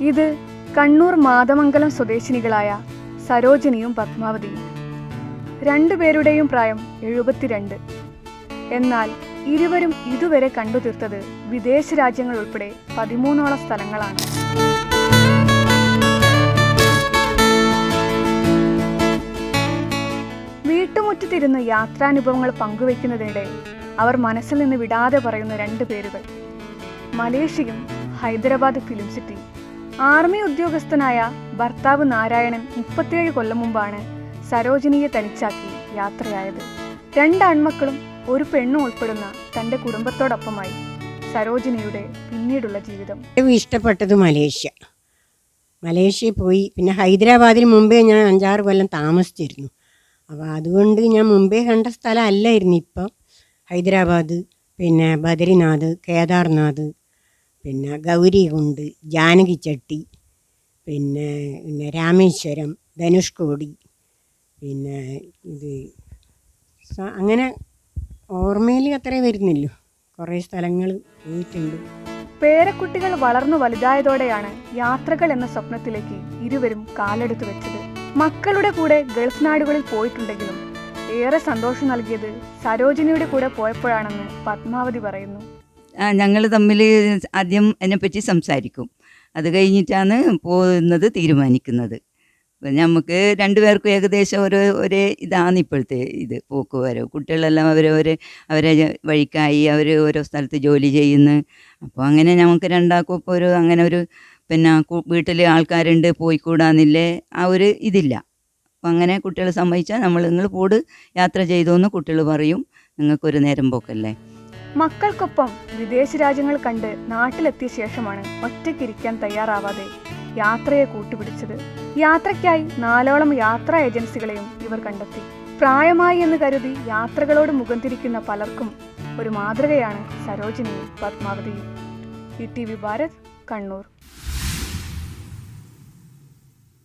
ഇത് കണ്ണൂർ മാതമംഗലം സ്വദേശിനികളായ സരോജിനിയും പത്മാവതിയും. രണ്ടുപേരുടെയും പ്രായം എഴുപത്തിരണ്ട്. എന്നാൽ ഇരുവരും ഇതുവരെ കണ്ടു തീർത്തത് വിദേശ രാജ്യങ്ങൾ ഉൾപ്പെടെ പതിമൂന്നോളം സ്ഥലങ്ങളാണ്. വീട്ടുമുറ്റത്തിരുന്ന് യാത്രാനുഭവങ്ങൾ പങ്കുവയ്ക്കുന്നതിനിടെ അവർ മനസ്സിൽ നിന്ന് വിടാതെ പറയുന്ന രണ്ട് പേരുകൾ. മലേഷ്യയും ഹൈദരാബാദ് ഫിലിം സിറ്റി. ആർമി ഉദ്യോഗസ്ഥനായ ഭർത്താവ് നാരായണൻ മുപ്പത്തിയേഴ് കൊല്ലം മുമ്പാണ് സരോജിനിയെ തനിച്ചാക്കി യാത്രയായത്. രണ്ട് ആൺമക്കളും ഒരു പെണ്ണും ഉൾപ്പെടുന്ന തന്റെ കുടുംബത്തോടൊപ്പമായി സരോജിനിയുടെ പിന്നീടുള്ള ജീവിതം. ഏറ്റവും ഇഷ്ടപ്പെട്ടത് മലേഷ്യ. മലേഷ്യയിൽ പോയി. പിന്നെ ഹൈദരാബാദിന് മുമ്പേ ഞാൻ അഞ്ചാറ് കൊല്ലം താമസിച്ചിരുന്നു. അപ്പോൾ അതുകൊണ്ട് ഞാൻ മുമ്പേ കണ്ട സ്ഥലം അല്ലായിരുന്നു ഇപ്പം. ഹൈദരാബാദ് പിന്നെ ബദരിനാഥ് കേദാർനാഥ് പിന്നെ ഗൗരികുണ്ട് ജാനകിച്ചട്ടി പിന്നെ പിന്നെ രാമേശ്വരം ധനുഷ്കോടി പിന്നെ ഇത് അങ്ങനെ ഓർമ്മയിൽ അത്രേ വരുന്നില്ലോ. കുറേ സ്ഥലങ്ങൾ പോയിട്ടുണ്ട്. പേരക്കുട്ടികൾ വളർന്നു വലുതായതോടെയാണ് യാത്രകൾ എന്ന സ്വപ്നത്തിലേക്ക് ഇരുവരും കാലെടുത്തു വെച്ചത്. മക്കളുടെ കൂടെ ഗൾഫ് നാടുകളിൽ പോയിട്ടുണ്ടെങ്കിലും ഏറെ സന്തോഷം നൽകിയത് സരോജിനിയുടെ കൂടെ പോയപ്പോഴാണെന്ന് പത്മാവതി പറയുന്നു. ഞങ്ങൾ തമ്മിൽ ആദ്യം അതിനെപ്പറ്റി സംസാരിക്കും. അത് കഴിഞ്ഞിട്ടാണ് പോകുന്നത് തീരുമാനിക്കുന്നത്. അപ്പം നമുക്ക് രണ്ടുപേർക്കും ഏകദേശം ഒരു ഒരേ ഇതാണ് ഇപ്പോഴത്തെ ഇത് പോക്ക് വരവ് കുട്ടികളെല്ലാം അവരവരെ അവരെ വഴിക്കായി അവർ ഓരോ സ്ഥലത്ത് ജോലി ചെയ്യുന്നു. അപ്പോൾ അങ്ങനെ നമുക്ക് രണ്ടാൾക്കും ഇപ്പോൾ ഒരു അങ്ങനെ ഒരു പിന്നെ വീട്ടിൽ ആൾക്കാരുണ്ട് പോയിക്കൂടാന്നില്ലേ ആ ഒരു ഇതില്ല. അപ്പം അങ്ങനെ കുട്ടികൾ സമ്മതിച്ചാൽ നമ്മൾ നിങ്ങൾ പോട് യാത്ര ചെയ്തു എന്ന് കുട്ടികൾ പറയും. നിങ്ങൾക്കൊരു നേരം പോക്കല്ലേ. മക്കൾക്കൊപ്പം വിദേശ രാജ്യങ്ങൾ കണ്ട് നാട്ടിലെത്തിയ ശേഷമാണ് ഒറ്റയ്ക്കിരിക്കാൻ തയ്യാറാവാതെ യാത്രയെ കൂട്ടുപിടിച്ചത്. യാത്രയ്ക്കായി നാലോളം യാത്രാ ഏജൻസികളെയും ഇവർ കണ്ടെത്തി. പ്രായമായി എന്ന് കരുതി യാത്രകളോട് മുഖം തിരിക്കുന്ന പലർക്കും ഒരു മാതൃകയാണ് സരോജിനിയും പത്മാവതിയും. E T V Bharat Kannur.